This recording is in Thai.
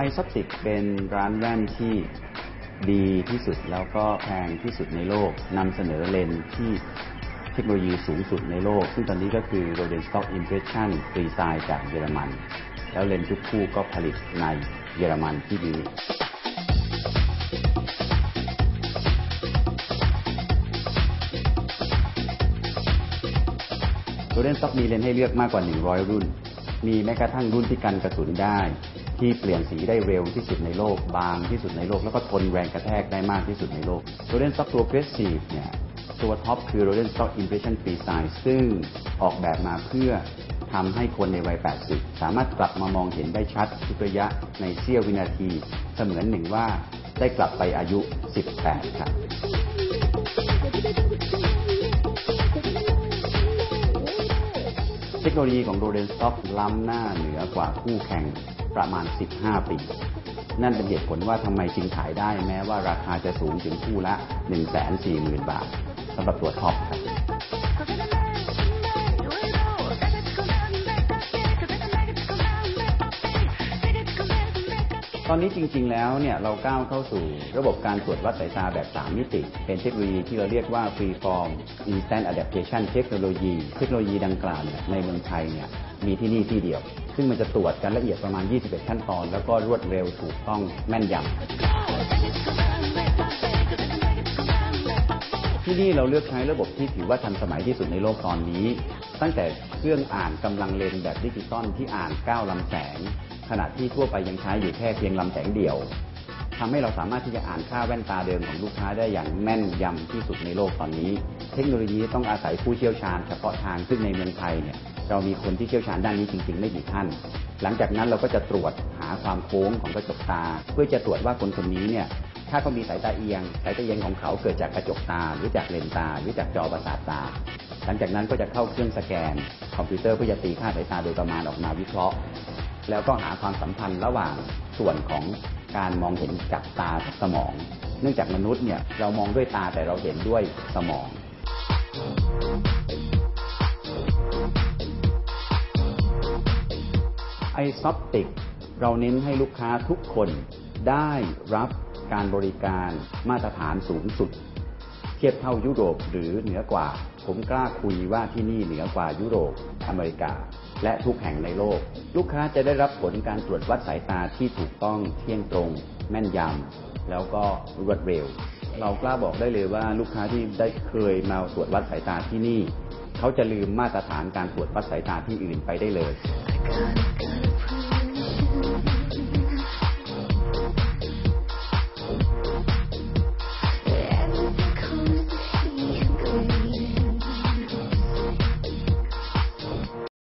ไอซับติกเป็นร้านแว่นที่ดีที่สุดแล้วก็แพงที่สุดในโลกนำเสนอเลนส์ที่เทคโนโลยีสูงสุดในโลก ซึ่งตอนนี้ก็คือ Rodenstock Impression Free Size จากเยอรมัน แล้วเลนส์ทุกคู่ก็ผลิตในเยอรมันที่ดีโรเดนสต็อกมีเลนส์ให้เลือกมากกว่า 100 รุ่น มีแม้กระทั่งรุ่นที่กันกระสุนได้ ที่เปลี่ยนสีได้เร็วที่สุดในโลก บางที่สุดในโลก แล้วก็ทนแรงกระแทกได้มากที่สุดในโลกโรเดนสต็อกตัว Progressive เนี่ยตัวท็อปคือ Roden Stock Impression Free Size ซึ่งออกแบบมาเพื่อทำให้คนในวัย 80 สามารถกลับมามองเห็นได้ชัดทุกระยะในเสี้ยววินาที เสมือนหนึ่งว่าได้กลับไปอายุ 18 ครับ ทคโนโลยีของโรเดนสต็อกล้ำหน้าเหนือกว่าคู่แข่งประมาณ 15 ปี นั่นเป็นเหตุผลว่าทำไมจึงขายได้แม้ว่าราคาจะสูงถึงคู่ละ 140,000 บาทสำหรับตัวท็อปครับ ตอนนี้จริง ๆ แล้วเนี่ยเราก้าวเข้าสู่ระบบการตรวจวัดสายตาแบบ 3 มิติ เป็นเทคโนโลยีที่เราเรียกว่า Freeform Instant Adaptation Technology เทคโนโลยีดังกล่าวเนี่ยในเมืองไทยเนี่ยมีที่นี่ที่เดียว ซึ่งมันจะตรวจกันละเอียดประมาณ 21 ขั้นตอน แล้วก็รวดเร็วถูกต้องแม่นยำที่นี่เราเลือกใช้ระบบที่ถือว่าทันสมัยที่สุดในโลกตอนนี้ ตั้งแต่เครื่องอ่านกำลังเลนแบบดิจิตอลที่อ่าน 9ลำแสง ขณะที่ทั่วไปยังใช้อยู่แค่เพียงลำแสงเดียวทำให้เราสามารถที่จะอ่านค่าแว่นตาเดิมของลูกค้าได้อย่างแม่นยำที่สุดในโลกตอนนี้ เทคโนโลยีต้องอาศัยผู้เชี่ยวชาญเฉพาะทางซึ่งในเมืองไทยเนี่ยเรามีคนที่เชี่ยวชาญด้านนี้จริง ๆ ไม่กี่ท่าน หลังจากนั้นเราก็จะตรวจหาความโค้งของกระจกตา เพื่อจะตรวจว่าคนคนนี้เนี่ยถ้าเขามีสายตาเอียง สายตาเอียงของเขาเกิดจากกระจกตา หรือจากเลนตา หรือจากจอประสาทตา หลังจากนั้นก็จะเข้าเครื่องสแกน คอมพิวเตอร์เพื่อจะตีค่าสายตาโดยประมาณออกมาวิเคราะห์ แล้วก็หาความสัมพันธ์ระหว่างส่วนของการมองเห็นจากตากับสมอง เนื่องจากมนุษย์เนี่ยเรามองด้วยตาแต่เราเห็นด้วยสมอง ไอซอปติก เราเน้นให้ลูกค้าทุกคนได้รับการบริการมาตรฐานสูงสุด เทียบเท่ายุโรปหรือเหนือกว่า ผมกล้าคุยว่าที่นี่เหนือกว่ายุโรปอเมริกา และทุกแห่งในโลก ลูกค้าจะได้รับผลการตรวจวัดสายตาที่ถูกต้องเที่ยงตรง แม่นยำแล้วก็รวดเร็ว เรากล้าบอกได้เลยว่าลูกค้าที่ได้เคยมาตรวจวัดสายตาที่นี่ เขาจะลืมมาตรฐานการตรวจวัดสายตาที่อื่นไปได้เลย